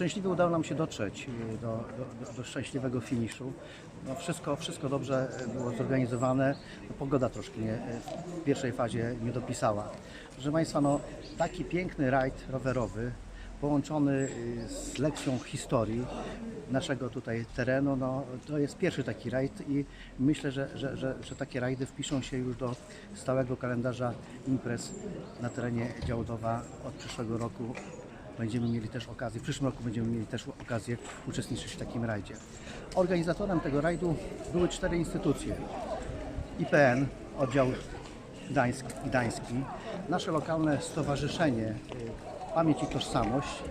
Szczęśliwie udało nam się dotrzeć y, do, do, do szczęśliwego finiszu. No wszystko, wszystko dobrze y, było zorganizowane. No pogoda troszkę nie, y, w pierwszej fazie nie dopisała. Proszę Państwa, no, taki piękny rajd rowerowy połączony z lekcją historii naszego tutaj terenu, no, to jest pierwszy taki rajd i myślę, że, że, że, że takie rajdy wpiszą się już do stałego kalendarza imprez na terenie Działdowa od przyszłego roku będziemy mieli też okazję, w przyszłym roku będziemy mieli też okazję uczestniczyć w takim rajdzie. Organizatorem tego rajdu były cztery instytucje. IPN, oddział Gdańsk, Gdański, nasze lokalne stowarzyszenie y, Pamięć i Tożsamość,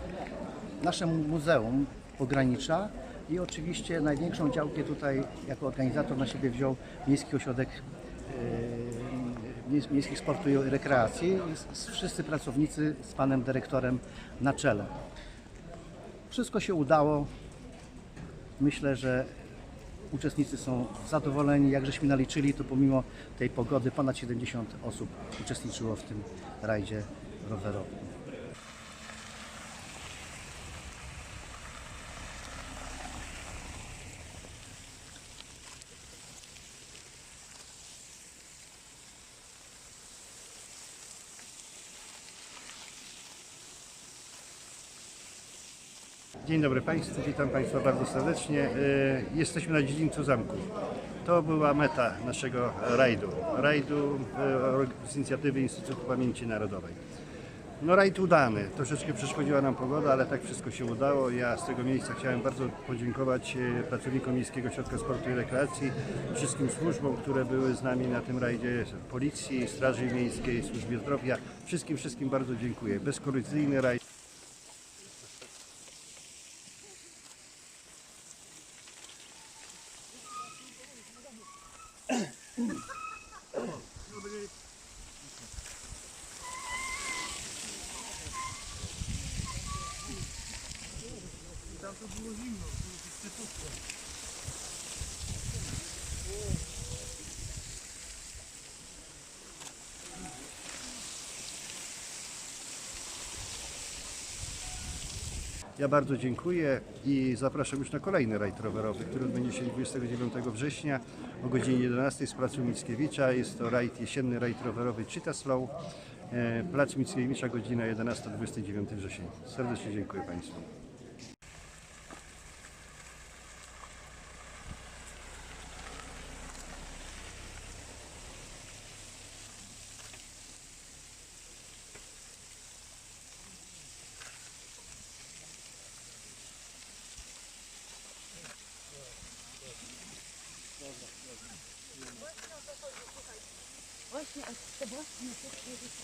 nasze Muzeum Pogranicza i oczywiście największą działkę tutaj jako organizator na siebie wziął Miejski Ośrodek Mies- Miejskich Sportu i Rekreacji wszyscy pracownicy z panem dyrektorem na czele. Wszystko się udało. Myślę, że uczestnicy są zadowoleni. Jak żeśmy naliczyli, to pomimo tej pogody ponad 70 osób uczestniczyło w tym rajdzie rowerowym. Dzień dobry Państwu, witam Państwa bardzo serdecznie. E, Jesteśmy na dziedzińcu zamku. To była meta naszego rajdu. Rajdu e, z inicjatywy Instytutu Pamięci Narodowej. No rajd udany. Troszeczkę przeszkodziła nam pogoda, ale tak wszystko się udało. Ja z tego miejsca chciałem bardzo podziękować e, pracownikom Miejskiego Ośrodka Sportu i Rekreacji, wszystkim służbom, które były z nami na tym rajdzie, Policji, Straży Miejskiej, Służbie Zdrowia. Wszystkim, wszystkim bardzo dziękuję. Bezkolizyjny rajd. Mm. Ja bardzo dziękuję i zapraszam już na kolejny rajd rowerowy, który odbędzie się 29 września o godzinie 11 z Placu Mickiewicza. Jest to rajd, jesienny rajd rowerowy Cheetah Slow. E, Plac Mickiewicza, godzina 11, 29 września. Serdecznie dziękuję Państwu. Właśnie, a to właśnie to przyjeżdża.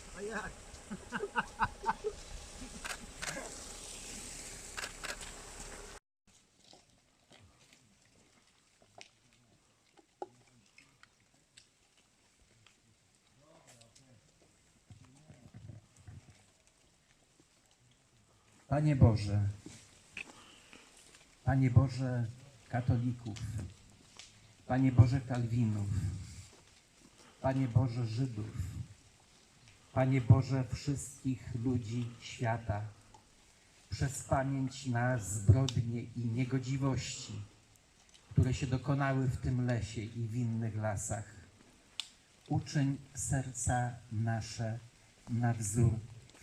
Panie Boże, Panie Boże katolików, Panie Boże Kalwinów, Panie Boże Żydów, Panie Boże wszystkich ludzi świata, przez pamięć na zbrodnie i niegodziwości, które się dokonały w tym lesie i w innych lasach. Uczyń serca nasze na wzór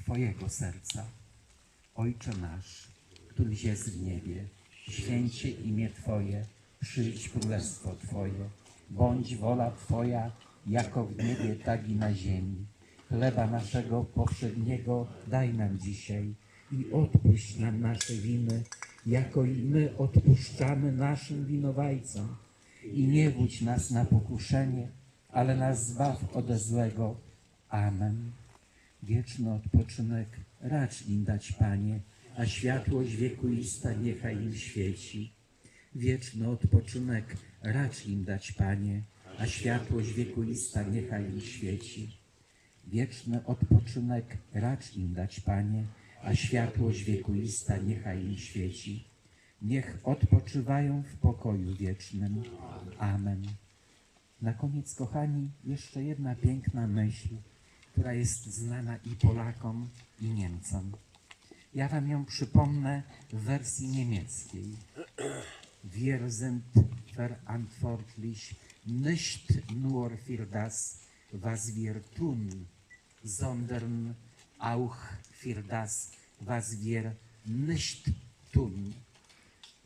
Twojego serca. Ojcze nasz, któryś jest w niebie, święcie imię Twoje, przyjdź królestwo Twoje, bądź wola Twoja, jako w niebie, tak i na ziemi. Chleba naszego powszedniego daj nam dzisiaj i odpuść nam nasze winy, jako i my odpuszczamy naszym winowajcom. I nie wódź nas na pokuszenie, ale nas zbaw ode złego. Amen. Wieczny odpoczynek racz im dać, Panie, a światłość wiekuista niechaj im świeci. Wieczny odpoczynek racz im dać, Panie, a światłość wiekuista niechaj im świeci. Wieczny odpoczynek racz im dać, Panie, a światłość wiekuista niechaj im świeci. Niech odpoczywają w pokoju wiecznym. Amen. Na koniec, kochani, jeszcze jedna piękna myśl, która jest znana i Polakom, i Niemcom. Ja Wam ją przypomnę w wersji niemieckiej. Wir sind verantwortlich nicht nur für das, was wir tun, sondern auch für das, was wir nicht tun.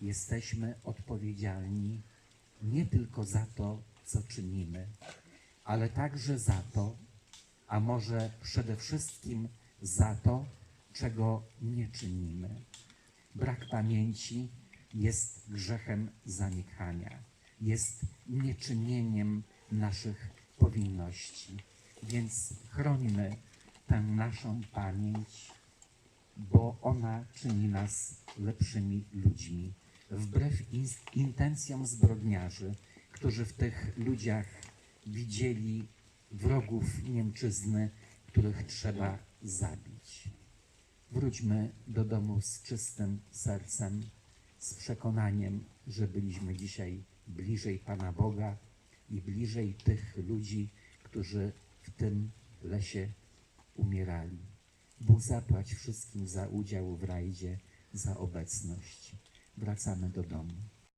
Jesteśmy odpowiedzialni nie tylko za to, co czynimy, ale także za to, a może przede wszystkim za to, czego nie czynimy. Brak pamięci jest grzechem zaniechania, jest nieczynieniem naszych powinności. Więc chrońmy tę naszą pamięć, bo ona czyni nas lepszymi ludźmi. Wbrew in- intencjom zbrodniarzy, którzy w tych ludziach widzieli wrogów Niemczyzny, których trzeba zabić. Wróćmy do domu z czystym sercem, z przekonaniem, że byliśmy dzisiaj bliżej Pana Boga i bliżej tych ludzi, którzy w tym lesie umierali. Bóg zapłać wszystkim za udział w rajdzie, za obecność. Wracamy do domu.